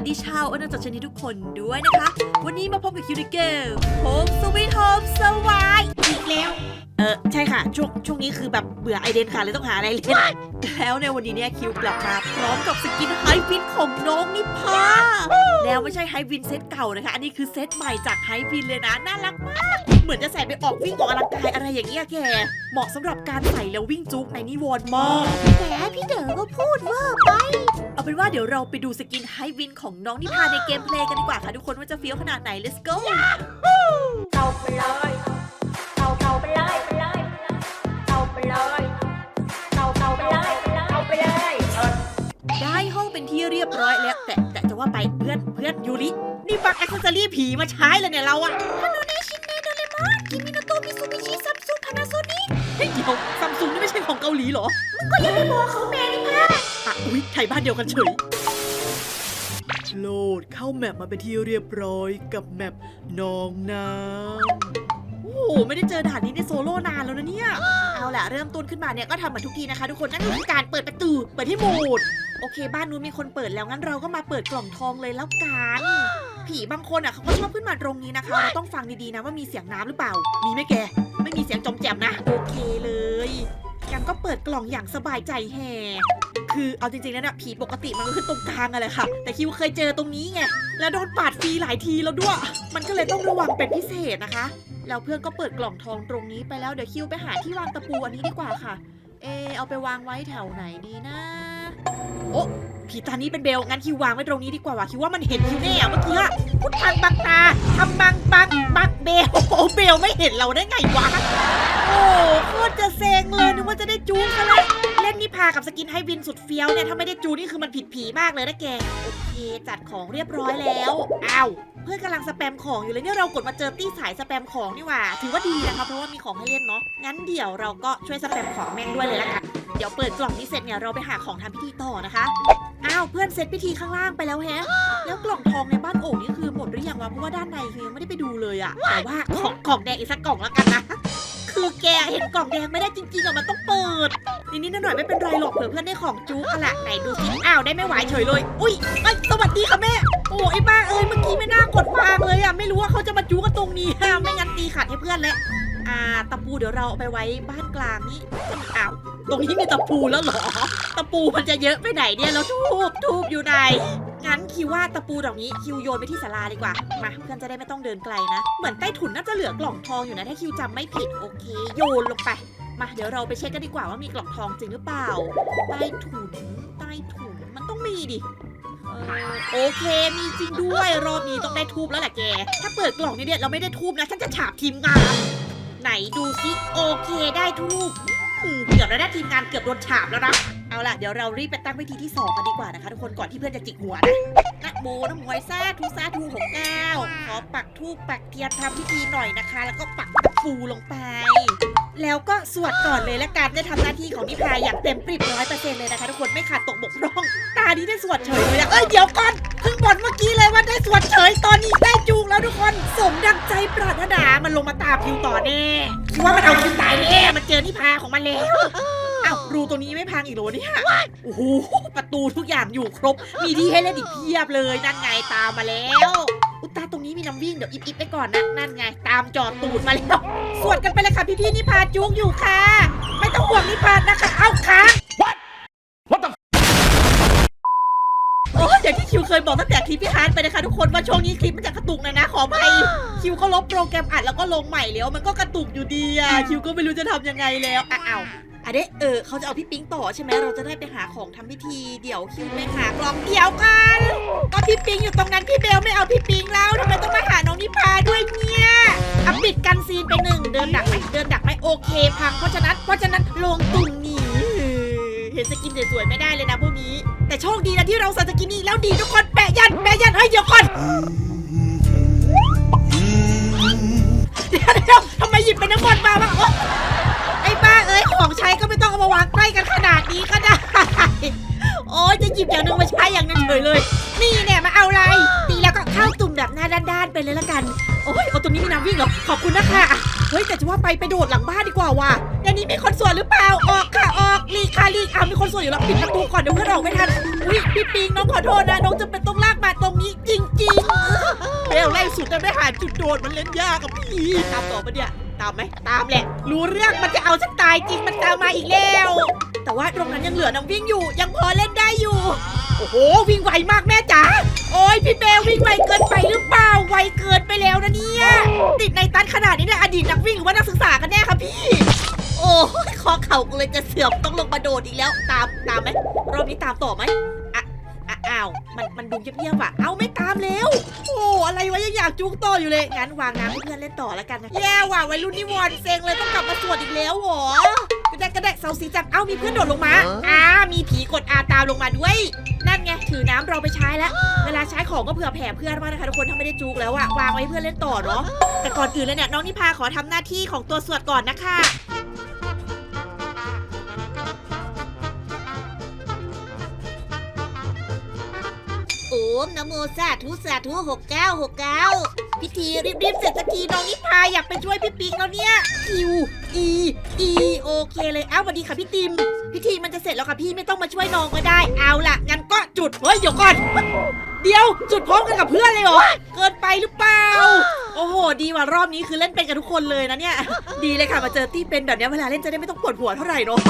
วัสดีชาวอนาจักรชนิดทุกคนด้วยนะคะ วันนี้มาพบกับคิวในเกมโฮมสวีทโฮมสวายอีกแล้ว เออใช่ค่ะ ช่วงช่วงนี้คือแบบเบื่อไอเดนค่ะเลยต้องหาอะไรเล่นแล้วในวันนี้เนี่ยคิวกลับมาพร้อมกับสกินไฮวินของน้องนิพาแล้วไม่ใช่ไฮวินเซตเก่านะคะ อันนี้คือเซตใหม่จากไฮวินเลยนะ น่ารักมาก เหมือนจะใส่ไปออกวิ่งออกกำลังกายอะไรอย่างเงี้ยแกเหมาะสำหรับการใส่แล้ววิ่งจุกในนิวรณ์มากแหมพี่เด๋อก็พูดเวอร์ไปเอาเป็นว่าเดี๋ยวเราไปดูสกินไฮวินของน้องนิพาในเกมเพลย์กันดีกว่าค่ะทุกคนว่าจะเฟี้ยวขนาดไหน let's go เอาไปเลยเอาเอาไปเลย ไปเลยเอาไปเลยเอาเอาไปเลยเอาไปเลยได้ห้องเป็นที่เรียบร้อยแล้ว แต่แต่จะว่าไปเพื่อนเพื่อนยูรินี่ปักแอคเซสซอรี่ผีมาใช้เลยเนี่ยเราอะชินเนโดเรมอนกิมิโนโตะมิซูบิชิซัมซุงพานาโซนิกเฮ้ยเดี๋ยวซัมซุงนี่ไม่ใช่ของเกาหลีเหรอก็ยังไม่บอกเขาแม่นี่ค่ะอะอุ๊ยไทยบ้านเดียวกันเฉยโหลดเข้าแมปมาเป็นที่เรียบร้อยกับแมปน้องน้ำโอ้โหไม่ได้เจอด่านนี้ในโซโล่นานแล้วนะเนี่ย เอาล่ะเริ่มต้นขึ้นมาเนี่ยก็ทำเหมือนทุกทีนะคะ ทุกคนนั่นก็คือการเปิดประตูเปิดที่หมด โอเค บ้านนู้นมีคนเปิดแล้วงั้นเราก็มาเปิดกล่องทองเลยแล้วกันผีบางคนอะเขาก็ชอบขึ้นมาตรงนี้นะคะ เราต้องฟังดีๆนะว่ามีเสียงน้ำหรือเปล่า มีไหมแก ไม่มีเสียงจอมแจมนะ โอเคเลยยังก็เปิดกล่องอย่างสบายใจแฮคือเอาจริงๆแล้วนะผีปกติมันก็คือตรงกลางอะแหละค่ะ แต่คิวเคยเจอตรงนี้ไง แล้วโดนปาดฟรีหลายทีแล้วด้วย มันก็เลยต้องระวังเป็นพิเศษนะคะ แล้วเพื่อนก็เปิดกล่องทองตรงนี้ไปแล้วเดี๋ยวคิวไปหาที่วางตะปูอันนี้ดีกว่าค่ะเออเอาไปวางไว้แถวไหนดีนะ โอ้ผีตานี้เป็นเบลงั้นคิววางไว้ตรงนี้ดีกว่าว่ะคิวว่ามันเห็นคิวแน่เมื่อกี้พุทธังบังตาทำบังบังบังเบลโอ้โหเบลไม่เห็นเราได้ไงวะโอ้โคตรจะเซ็งเลยนึกว่าจะได้จูนซะแล้วเล่นนิพากับสกินให้วินสุดเฟี้ยวเนี่ยถ้าไม่ได้จูนนี่คือมันผิดผีมากเลยนะแกโอเคจัดของเรียบร้อยแล้วอ้าว พื่อนกำลังสแปมของอยู่เลยเนี่ยเรากดมาเจอตี้สายสแปมของนี่หว่า ถือว่าดีนะคะเพราะว่ามีของให้เล่นเนาะงั้นเดี๋ยวเราก็ช่วยสแปมของแม่งด้วยเลยละกันเดี๋ยวเปิดกล่องนี้เสร็จเนี่ยเราไปหาของทำพิธีต่อนะคะอ้าวเพื่อนเซตพิธีข้างล่างไปแล้วแฮะแล้วกล่องทองในบ้านโอ่งนี่คือหมดหรือยังวะเพราะว่าด้านในคือยังไม่ได้ไปดูเลยอะแต่ว่าของของแดงอีกสักกล่องแล้วกันนะคือแกเห็นกล่องแดงไม่ได้จริงๆอะมันต้องเปิด นิดๆหน่อยไม่เป็นไรหรอกเผื่อเพื่อนได้ของจุ๊กอะละไหนดูสิอ้าวได้ไม่ไหวเฉยเลย อุ้ยเอ้ยสวัสดีค่ะแม่ โอ้ไอ้บ้าเอ้ยเมื่อกี้ไม่น่ากดวางเลยอะไม่รู้ว่าเขาจะมาจุ๊กกันตรงนี้ฮะไม่งั้นตีขัดให้เพื่อนแล้วอ่าตะปูเดี๋ยวเราเอาไปไว้บ้านกลางนี่อ้าวตรงนี้มีตะปูแล้วเหรอ ตะปูมันจะเยอะไปไหนเนี่ยแล้วทูบทูบอยู่ไหนงั้นคิวว่าตะปูดอกนี้คิวโยนไปที่ศาลาดีกว่า มาเพื่อนจะได้ไม่ต้องเดินไกลนะ เหมือนใต้ถุนน่าจะเหลือกล่องทองอยู่นะถ้าคิวจำไม่ผิดโอเค โยนลงไป มาเดี๋ยวเราไปเช็คกันดีกว่าว่ามีกล่องทองจริงหรือเปล่า ใต้ถุนใต้ถุนมันต้องมีดิเออโอเคมีจริงด้วยรอบนี้ต้องได้ทูบแล้วแหละแก ถ้าเปิดกล่องนี้เนี่ยเราไม่ได้ทูบนะฉันจะฉาบทีมงาน ไหนดูซิโอเคได้ทูบอืมเกือบแล้วนะทีมงานเกือบโดนฉาบแล้วนะเอาล่ะเดี๋ยวเรารีบไปตั้งวิธีที่2กันดีกว่านะคะทุกคนก่อนที่เพื่อนจะจิกหัวนะนะโมนะมวยซาทูซาทูหกเก้าขอปักทูปปักเทียนทำพิธีหน่อยนะคะ แล้วก็ปัก ตะปูลงไป แล้วก็สวดก่อนเลยละกันได้ทำหน้าที่ของนิพายอย่างเต็มปริบร้อยเปอร์เซ็นต์เลยนะคะทุกคนไม่ขาดตกบกพร่อง ตานี้ได้สวดเฉยเลยอะเอ้ยเดี๋ยวก่อนเพิ่งบ่นเมื่อกี้เลยว่าได้สวดเฉยตอนนี้ได้จูงแล้วทุกคนสมดังใจปรารถนามันลงมาตามคิวต่อแน่คิดว่ามันเอาคิวตายแน่มันเจอนิพาของมันแล้วอ้าวรูตรงนี้ไม่พังอีกเหรอเนี่ยโอ้โหประตูทุกอย่างอยู่ครบ มีที่ให้เล่นอีกเพียบเลยนั่นไงตามมาแล้ว อุยตาตรงนี้มีน้ำวิ่งเดี๋ยวอิบอิบไปก่อนนะนั่นไง ตามจอดตูดมาแล้วสวดกันไปเลยค่ะพี่พี่ๆนิพาจุกอยู่ค่ะ ไม่ต้องห่วงนิพานะคะเอาค้าง What the โอ้ยอย่างที่คิวเคยบอกตั้งแต่คลิปพี่ฮาร์ดไปนะคะทุกคนว่าช่วงนี้คลิปมันจะกระตุกหนะนะขออภัยคิวก็ลบโปรแกรมอัดแล้วก็ลงใหม่แล้วมันก็กระตุกอยู่ดีอะคิวก็ไม่รู้จะทำยังไงแล้วอะอ้าวอันนี้เออเขาจะเอาพี่ปิ๊งต่อใช่ไหมเราจะได้ไปหาของทำพิธีเดี๋ยวคิวไปหากล่องเดียวกันก็พี่ปิ๊งอยู่ตรงนั้นพี่เบลไม่ามาวางใกล้กันขนาดนี้ก็ได้ โอ้ยจะหยิบอย่างหนึงมาใช้อย่างนั้นเฉยเลย นี่เนี่ยมาเอาอะไร ตีแล้วก็เข้าตุ่มแบบหน้าด้านๆไปเลยละกัน โอ้ยเอาตัวนี้มีน้ำวิ่งเหรอ ขอบคุณนะคะอะเฮ้ยแต่จะว่าไปไปโดดหลังบ้านดีกว่าว่ะในนี้มีคนสวนหรือเปล่า ออกค่ะออกลีกค่ะลีกอะมีคนสวนอยู่แล้วปิดประตูก่อนเดี๋ยวเพื่อนออกไม่ทัน อุ้ยพี่ปิงน้องขอโทษนะน้องจะเป็นต้องลากมาตรงนี้จริงๆเร็วไล่สุดแต่ไม่หาจุดโดดมันเล่นยากกับพี่ตามต่อปะเนี่ย ตามไหมตามแหละ รู้เรื่องมันจะเอาฉันตายจริงมันตามมาอีกแล้ว แต่ว่าตรงนั้นยังเหลือน้องวิ่งอยู่ ยังพอเล่นได้อยู่ โอ้โห วิ่งไวมากแม่จ๋าโอ้ยพี่เบลวิ่งไวเกินไปหรือเปล่าไวเกินไปแล้วนะเนี่ยติดในตันขนาดนี้เนี่ยอดีตนักวิ่งหรือว่านักศึกษากันแน่คะพี่ โอ้ยคอเข่ากูเลยจะเสื่อมต้องลงมาโดดอีกแล้ว ตามตามไหมรอบนี้ตามต่อไหม อะอะอ้าว มันมันดูเงียบๆอะ เอาไม่ตามแล้ว โอ้อะไรวะยังอยากจุกต่ออยู่เลย งั้นวางน้ำให้เพื่อนเล่นต่อแล้วกันนะแย่ว่ะวัยรุ่นนิวรณ์เซ็งเลยต้องกลับมาสวดอีกแล้วเหรอกระแดกกระแดกเซาซีจังเอ้ามีเพื่อนโดดลงมาอ่ามีผีกดอาตามลงมาด้วย นั่นไงถือน้ำเราไปใช้แล้ว เวลาใช้ของก็เผื่อแผ่เพื่อนมากนะคะทุกคนถ้าไม่ได้จุกแล้วอะวางไว้ให้เพื่อนเล่นต่อเนาะ แต่ก่อนอื่นเลยเนี่ยน้องนิพาขอทำหน้าที่ของตัวสวดก่อนนะคะ มนะโมสาธุสาธุหกเก้าหกเก้าพิธีรีบๆเสร็จสักทีน้องนิพาอยากไปช่วยพี่ปิ๊กแล้วเนี่ยคิวอีอีโอเคเลยอ้าวสวัสดีค่ะพี่ติม พิธีมันจะเสร็จแล้วค่ะพี่ไม่ต้องมาช่วยน้องก็ได้เอาล่ะงั้นก็จุดเฮ้ยเดี๋ยวก่อน เดี๋ยวจุดพร้อมกันกับเพื่อนเลยเหรอเกินไปหรือเปล่า โอ้โห ดีว่ารอบนี้คือเล่นเป็นกันทุกคนเลยนะเนี่ย ดีเลยค่ะมาเจอตี้เป็นแบบเนี้ยเวลาเล่นจะได้ไม่ต้องปวดหัวเท่าไหร่เนาะ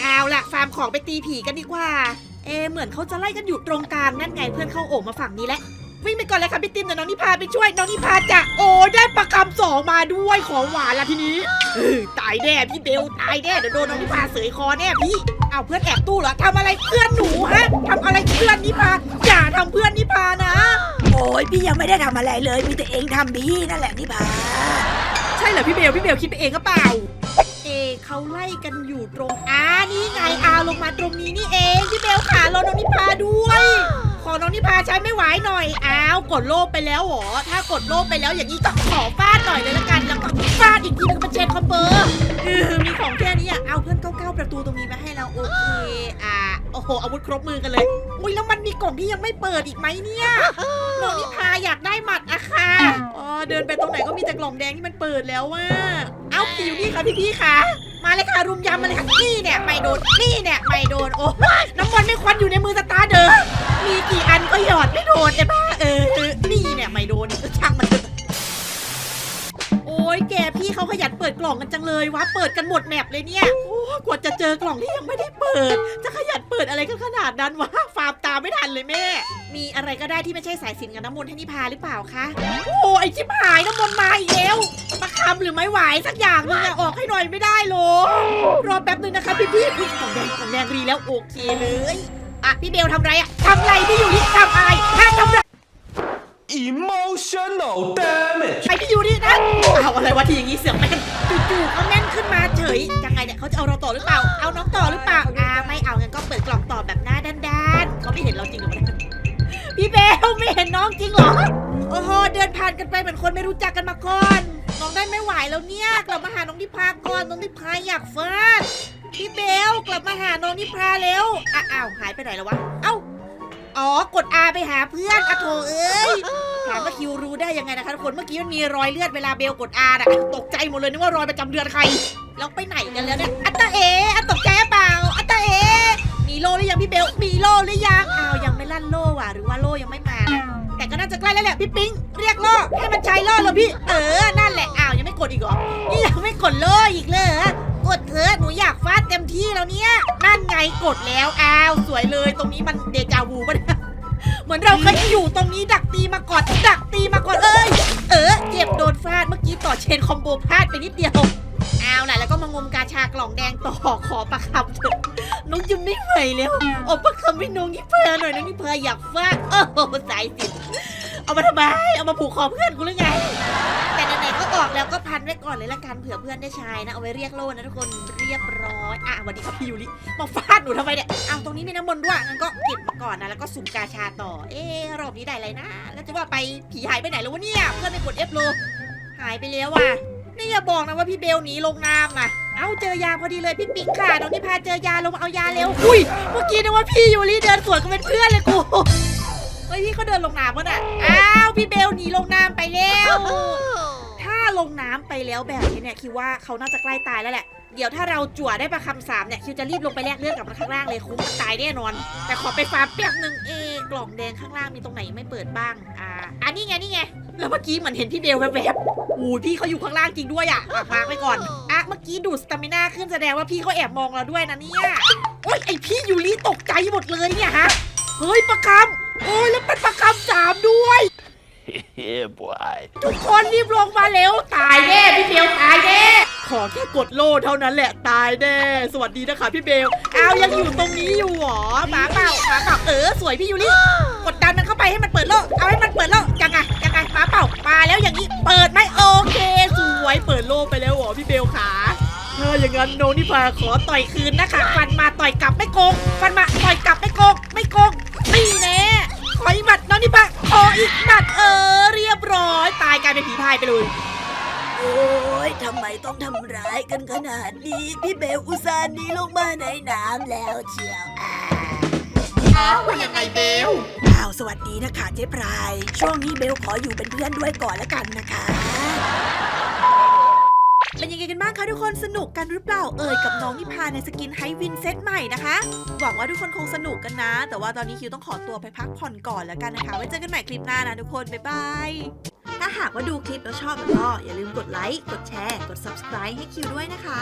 เอาล่ะฟาร์มของไปตีผีกันดีกว่า เอะเหมือนเขาจะไล่กันอยู่ตรงกลางนั่นไงเพื่อนเข้าโอ่งมาฝั่งนี้แล้ววิ่งไปก่อนเลยค่ะพี่ติมเดี๋ยวน้องนิพาไปช่วยน้องนิพาจะโอ้ได้ประคำสองมาด้วยของหวานละทีนี้เออตายแน่พี่เบลตายแน่เดี๋ยวโดนน้องนิพาเสยคอแน่พี่เอาเพื่อนแอบตู้เหรอทำอะไรเพื่อนหนูฮะทำอะไรเพื่อนนิพาอย่าทำเพื่อนนิพานะ โอ้ยพี่ยังไม่ได้ทำอะไรเลยมีแต่เองทำพี่นั่นแหละนี่พาใช่เหรอพี่เบลพี่เบลคิดไปเองก็เปล่า เอเขาไล่กันอยู่ตรงอ่านี่ไงอาลงมาตรงนี้นี่เองพี่เบลขารอน้องนิพาด้วย ขอน้องนิพาใช้ไม่ไหวหน่อยอ้าวกดโลบไปแล้วเหรอถ้ากดโลบไปแล้วอย่างนี้ก็ขอฟาดหน่อยเลยละกันแล้วก็ฟาดอีกทีนึงเป็นเชนคอมเบอร์เออมีของแค่นี้อะเอาเพื่อนเก้าเก้าประตูตรงนี้มาให้เราโอเคอ่าโอ้โหอาวุธครบมือกันเลยอุ้ยแล้วมันมีกล่องที่ยังไม่เปิดอีกไหมเนี่ยน้องนิพาอยากได้หมัดอะค่ะอ๋อเดินไปตรงไหนก็มีแต่กล่องแดงที่มันเปิดแล้วว่า เอาผีอยู่นี่ค่ะพี่ๆค่ะ มาเลยค่ะรุมยำมาเลยค่ะนี่เนี่ยไม่โดนนี่เนี่ยไม่โดนโอ้น้ำมันไม่ควันอยู่ในมือสตาร์เดอมีกี่อันก็หยอดไม่โดนไอ้บ้าเออเออนี่เนี่ยไม่โดนช่างมันเถอะโอ้ ยแกพี่เขาขยันเปิดกล่องกันจังเลยวะเปิดกันหมดแมปเลยเนี่ยโอ้กว่าจะเจอกล่องที่ยังไม่ได้เปิด จะขยันเปิดอะไรกันขนาดนั้นวะฟาร์มตามไม่ทันเลยแม่ มีอะไรก็ได้ที่ไม่ใช่สายสินกับน้ำมนต์ให้นิพาหรือเปล่าคะโอ้ไอชิบหายน้ำมนต์มาอีกแล้วมาคำหรือไม่ไหวสักอย่างนึงอะออกให้หน่อยไม่ได้หรอรอแป๊บนึงนะคะพี่พี่ๆอุ๊ยกล่องแดงกล่องแดงรีแล้วโอเคเลยอะพี่เบลทำไรอะทำไรพี่อยู่นี่ทำอะไรห้ามทำไร emotional damage ไอพี่ยูนี่นะเอาอะไรวะทีอย่างงี้เสียงแม่นจู่ๆก็แม่นขึ้นมาเฉยยังไงเนี่ยเขาจะเอาเราต่อหรือเปล่า เอาน้องต่อหรือเปล่าอ่าไม่เอางั้นก็เปิดกล่องต่อแบบหน้าด้านๆเขาไม่เห็นเราจริงหรอวะเนี่ยพี่เบลไม่เห็นน้องจริงหรอโอ้โหเดินผ่านกันไปเหมือนคนไม่รู้จักกันมาก่อนน้องได้ไม่ไหวแล้วเนี่ยกลับมาหาน้องนิพาก่อนน้องนิพาอยากฟาดพี่เบลกลับมาหาน้องนิพาเร็วอ้าวหายไปไหนแล้ววะเอ้าอ๋อกด R ไปหาเพื่อนอะโถเอ้ย ถามว่าคิวรู้ได้ยังไงนะคะทุกคน เมื่อกี้มันมีรอยเลือดเวลาเบลกด R น่ะตกใจหมดเลยนึกว่ารอยประจำเดือนใครแล้วไปไหนกันแล้วเนี่ย อัตตาเออัตตกใจเปล่า อัตตาเอ มีโล่หรือยังพี่เบล มีโล่หรือยัง อ้าวยังไม่ลั่นโล่ว่ะ หรือว่าโล่ยังไม่มา แต่ก็น่าจะใกล้แล้วแหละพี่ปิ๊ง เรียกโล่ให้มันใช้โล่เลยพี่ เออ นั่นแหละ อ้าวยังไม่กดอีกเหรอ นี่ยังไม่กดโล่อีกเลยกดเถอะหนูอยากฟาดเต็มที่แล้วเนี่ย นั่นไงกดแล้ว อ้าวสวยเลย ตรงนี้มันเดจาวูปะเนี่ย เหมือนเราเคยอยู่ตรงนี้ดักตีมาก่อนดักตีมาก่อนเอ้ยเออเจ็บโดนฟาดเมื่อกี้ต่อเชนคอมโบพลาดไปนิดเดียวเอาล่ะแล้วก็มางมกาชากล่องแดงต่อขอประคำเถอะน้องจะไม่ไหวแล้วเอาประคำให้น้องนิเพอหน่อยน้องนิเพออยากฟาดโอ้โหสายสิเอามาทำไมเอามาผูกคอเพื่อนกูหรือไง แต่ไหนๆก็ออกแล้วก็พันไว้ก่อนเลยละกันเผื่อเพื่อนได้ใช้นะเอาไว้เรียกโล่นะทุกคนเรียบร้อยอะสวันนี้ครับพี่ยูริมาฟาดหนูทำไมเนี่ยเอาตรงนี้มีน้ำมนต์ด้วยงั้นก็เก็บมาก่อนนะแล้วก็สุ่มกาชาต่อ เอ๊ะรอบนี้ได้อะไรนะ แล้วจะว่าไปผีหายไปไหนแล้ววะเนี่ยเพื่อนไม่กดเอฟโลหายไปแล้วว่ะนี่อย่าบอกนะว่าพี่เบลหนีลงน้ำอะเอาเจอยาพอดีเลยพี่ปิ๊กค่ะน้องนิพาเจอยาลงเอายาเร็วอุ้ยเมื่อกี้นึกว่าพี่ยูริเดินสวนกันเป็นเพื่อนเลยกูเฮ้ยพี่เขาเดินลงน้ำวะน่ะอ้าวพี่เบลหนีลงน้ำไปแล้ว ลงน้ำไปแล้วแบบนี้เนี่ยคิดว่าเขาน่าจะใกล้ตายแล้วแหละ เดี๋ยวถ้าเราจั่วได้ประคำสามเนี่ยคิวจะรีบลงไปแลกเลือดกับมันข้างล่างเลยคุ้มตายแน่นอน แต่ขอไปฟาร์มแป๊บหนึ่งเอะกล่องแดงข้างล่างมีตรงไหนไม่เปิดบ้าง อ่าอันนี้ไงนี่ไงแล้วเมื่อกี้เหมือนเห็นพี่เบลแวบๆอู้พี่เขาอยู่ข้างล่างจริงด้วยอะอะมาร์กไปก่อนอะเมื่อกี้ดูสตามิน่าขึ้นแสดงว่าพี่เขาแอบมองเราด้วยนะเนี่ยโอ๊ยไอพี่ยูริตกใจหมดเลยเนี่ยฮะเฮ้ยประคำโอ้ยแล้วเป็นประคำสามด้วย yeah, boy. ทุกคนรีบลงมาเร็ว ตายแน่พี่เบลตายแน่ขอแค่กดโล่เท่านั้นแหละตายแน่สวัสดีนะคะพี่เบลเอายังอยู่ตรงนี้อยู่เหรอหมาเปล่าหมาเปล่าเออสวยพี่ยูริกดดันมันเข้าไปให้มันเปิดโลกเอาให้มันเปิดโลกยังไงยังไงหมาเปล่ามาแล้วอย่างนี้เปิดไหมโอเค สวยเปิดโล่ไปแล้วเหรอพี่เบลขาถ้าอย่างนั้นโนนิพาขอขอต่อยคืนนะคะฟันมาต่อยกลับไม่โกงฟันมาต่อยกลับไม่โกงไม่โกงนี่แน่ขออีกหมัดน้องนี่ปะขออีกหมัดเอายกลายเป็นผีพายไปเลยโอ้ยทำไมต้องทำร้ายกันขนาดนี้ พี่เบลอุตส่าห์หนีลงมาในน้ำแล้วเชียวอ่าอ้าวว่ายังไงเบลอ้าวสวัสดีนะคะเจ๊พราย ช่วงนี้เบลขออยู่เป็นเพื่อนด้วยก่อนละกันนะคะ เป็นยังไงกันบ้างคะทุกคนสนุกกันหรือเปล่าเอ่ยกับน้องนิพาในสกินไฮวินเซตใหม่นะคะ หวังว่าทุกคนคงสนุกกันนะ แต่ว่าตอนนี้คิวต้องขอตัวไปพักผ่อนก่อนแล้วกันนะคะ ไว้เจอกันใหม่คลิปหน้านะทุกคนบ๊ายบายถ้า หากว่าดูคลิปแล้วชอบแล้วก็อย่าลืมกดไลค์ กดแชร์ กด subscribe ให้คิวด้วยนะคะ